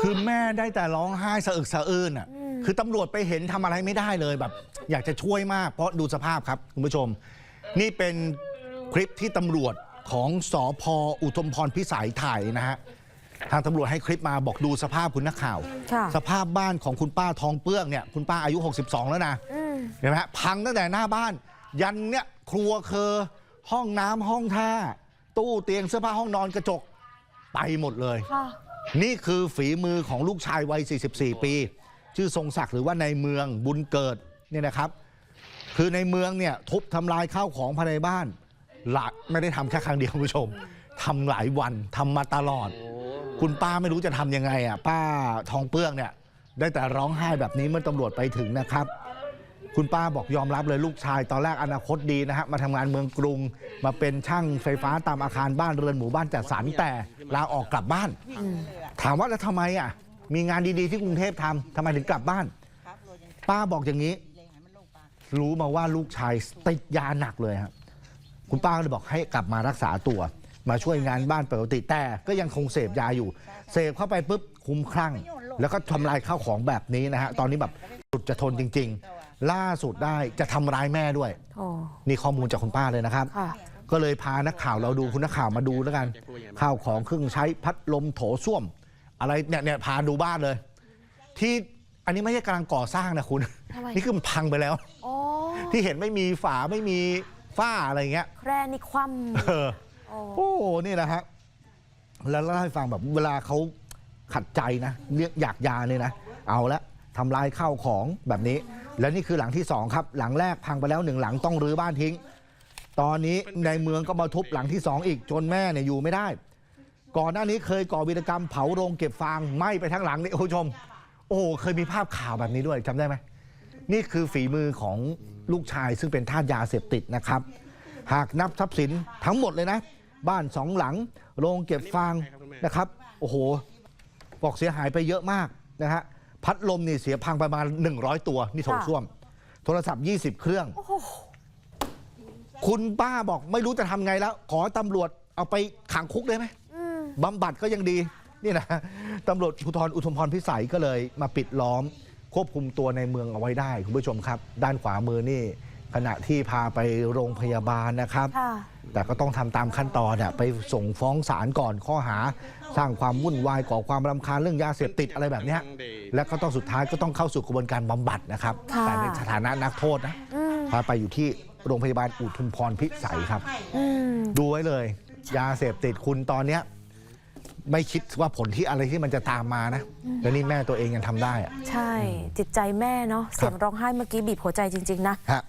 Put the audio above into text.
คือแม่ได้แต่ร้องไห้สะอึกสะอื้นอะ คือตำรวจไปเห็นทำอะไรไม่ได้เลยแบบ อยากจะช่วยมากเพราะดูสภาพครับ คุณผู้ชม นี่เป็นคลิปที่ตำรวจของสอพออุทมพรพิสัยถ่ายนะฮะ ทางตำรวจให้คลิปมาบอกดูสภาพคุณนักข่าว ค่ะสภาพบ้านของคุณป้าทองเปื้องเนี่ยคุณป้าอายุ 62 แล้วนะอืม เห็นไหมฮะพังตั้งแต่หน้าบ้าน ยันเนี่ยครัวเคอห้องน้ำห้องท่า ตู้เตียงเสื้อผ้าห้องนอนกระจกไปหมดเลย ค่ะ นี่คือฝีมือของลูกชายวัย 44 ปี ชื่อทรงศักดิ์หรือว่าในเมืองบุญเกิดเนี่ยนะครับ คือในเมืองเนี่ยทุบทำลายข้าวของภายในบ้านหละไม่ได้ทำแค่ครั้งเดียวคุณผู้ชมทำหลายวันทำมาตลอด คุณป้าไม่รู้จะทำยังไงอะป้าทองเปื้องเนี่ย ได้แต่ร้องไห้แบบนี้เมื่อตำรวจไปถึงนะครับ คุณป้าบอกยอมรับเลยลูกชาย ตอนแรกอนาคตดีนะฮะมาทำงานเมืองกรุง มาเป็นช่างไฟฟ้าตามอาคารบ้านเรือนหมู่บ้านจัดสรรแต่ลาออกกลับบ้าน ถามว่าแล้วทำไมอะมีงานดีๆที่กรุงเทพทำทำไมถึงกลับบ้าน ป้าบอกอย่างนี้ รู้มาว่าลูกชายติดยาหนักเลยครับคุณป้าก็เลยบอกให้กลับมารักษาตัว มาช่วยงานบ้านปกติแต่ก็ยังคงเสพยาอยู่ เสพเข้าไปปุ๊บคุ้มคลั่ง แล้วก็ทำลายข้าวของแบบนี้นะฮะตอนนี้แบบสุดจะทนจริง ๆ ล่าสุดได้จะทำร้ายแม่ด้วยโอ้นี่ข้อมูลจากคุณป้าเลยนะครับ ค่ะ ก็เลยพานักข่าวเราดูคุณนักข่าวมาดูแล้วกัน ข้าวของเครื่องใช้พัดลมโถส้วม อะไรเนี่ยเนี่ยพาดูบ้านเลย ที่อันนี้ไม่ใช่กำลังก่อสร้างนะคุณ ทำไม นี่คือมันพังไปแล้วโอ้ที่เห็นไม่มีฝาไม่มีฝ้าอะไรเงี้ย แคร่นี่คว่เออำ โอ้โหนี่นะฮะแล้วเล่าให้ฟังแบบเวลาเขาขัดใจนะเรียกอยากยาเนี่ยนะ เอาละทำลายข้าวของแบบนี้ แล้วนี่คือหลังที่สองครับ หลังแรกพังไปแล้วหนึ่งหลังต้องรื้อบ้านทิ้ง ตอนนี้ในเมืองก็มาทุบหลังที่สองอีกจนแม่เนี่ยอยู่ไม่ได้ ก่อนหน้านี้เคยก่อวีรกรรมเผาโรงเก็บฟางไหม้ไปทั้งหลังนี่คุณผู้ชม โอ้โหเคยมีภาพข่าวแบบนี้ด้วยจำได้ไหมนี่คือฝีมือของลูกชายซึ่งเป็นทาสยาเสพติดนะครับ หากนับทรัพย์สินทั้งหมดเลยนะ บ้านสองหลัง โรงเก็บฟางนะครับ โอ้โห บอกเสียหายไปเยอะมากนะฮะ พัดลมนี่เสียพังประมาณ 100 ตัว นี่โถส้วม โทรศัพท์ 20 เครื่องโอ้โหคุณป้าบอกไม่รู้จะทำไงแล้ว ขอตำรวจเอาไปขังคุกได้ไหมอืมบำบัดก็ยังดีนี่นะตำรวจภูธรอุทุมพรพิสัยก็เลยมาปิดล้อม ควบคุมตัวในเมืองเอาไว้ได้ คุณผู้ชมครับ ด้านขวามือนี่ ขณะที่พาไปโรงพยาบาลนะครับ ค่ะ แต่ก็ต้องทำตามขั้นตอนน่ะไปส่งฟ้องศาลก่อนข้อหา สร้างความวุ่นวายก่อความรำคาญเรื่องยาเสพติดอะไรแบบเนี้ยแล้วก็ต้องสุดท้ายก็ต้องเข้าสู่กระบวนการบำบัดนะครับ ค่ะ แต่ในสถานะนักโทษนะอืมพาไปอยู่ที่โรงพยาบาลอุทุมพรพิสัยครับ อืม ดูไว้เลย ยาเสพติดคุณตอนเนี้ยไม่คิดว่าผลที่อะไรที่มันจะตามมานะแล้วนี่แม่ตัวเองยังทำได้อะ ใช่ จิตใจแม่เนาะ เสียงร้องไห้เมื่อกี้บีบหัวใจจริง ๆ นะ ฮะ